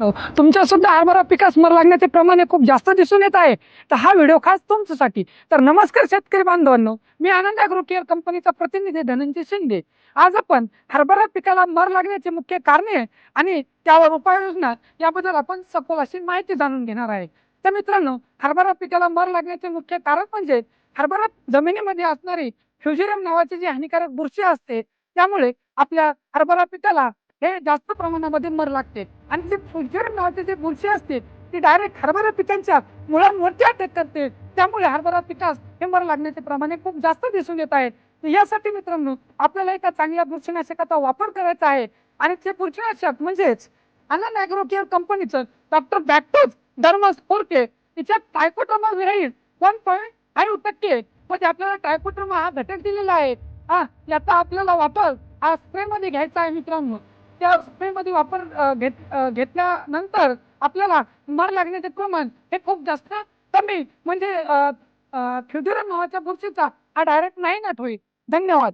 हो. तुमच्या सुद्धा हरभरा पिकास मर लागण्याचे प्रमाण हे खूप जास्त दिसून येत आहे. तर हा व्हिडिओ खास तुमच्यासाठी. तर नमस्कार शेतकरी बांधवांनो. मी आनंद अॅग्रो केअर कंपनीचा प्रतिनिधी धनंजय शिंदे. आज आपण हरभरा पिकाला मर लागण्याचे मुख्य कारणे आणि त्यावर उपाययोजना याबद्दल आपण सखोल अशी माहिती जाणून घेणार आहे. तर मित्रांनो हरभरा पिकाला मर लागण्याचे मुख्य कारण म्हणजे हरभरा जमिनीमध्ये असणारी फ्युजेरियम नावाची जी हानिकारक बुरशी असते त्यामुळे आपल्या हरभरा पिकाला हे जास्त प्रमाणामध्ये मर लागते. आणि जे फुलझड नावाचे जे बुरशी असते ती डायरेक्ट हरभरा पिकांच्या मुळांवरती अटॅक करते. त्यामुळे हरभरा पिकास हे मर लागण्याचे प्रमाण खूप जास्त दिसून येत आहे यासाठी मित्रांनो आपल्याला एका चांगल्या बुरशीनाशकाचा वापर करायचा आहे. आणि ते बुरशीनाशक म्हणजेच अनन अॅग्रो केअर कंपनीचं डॉक्टर बॅक्टोज डर्मस फोरके तिच्या टायकोट्रमा विरहित वन पॉईंट फाईव्ह टक्के म्हणजे आपल्याला टायकोट्रमा हा घटक दिलेला आहे. हा याचा आपल्याला वापर हा स्प्रे मध्ये घ्यायचा आहे मित्रांनो. त्या स्प्रे मध्ये वापर घेत घेतल्यानंतर आपल्याला मार लागण्याचे प्रमाण हे खूप जास्त कमी. म्हणजे फ्युजर नावाच्या बुरशीचा हा डायरेक्ट नाही नाट होईल धन्यवाद.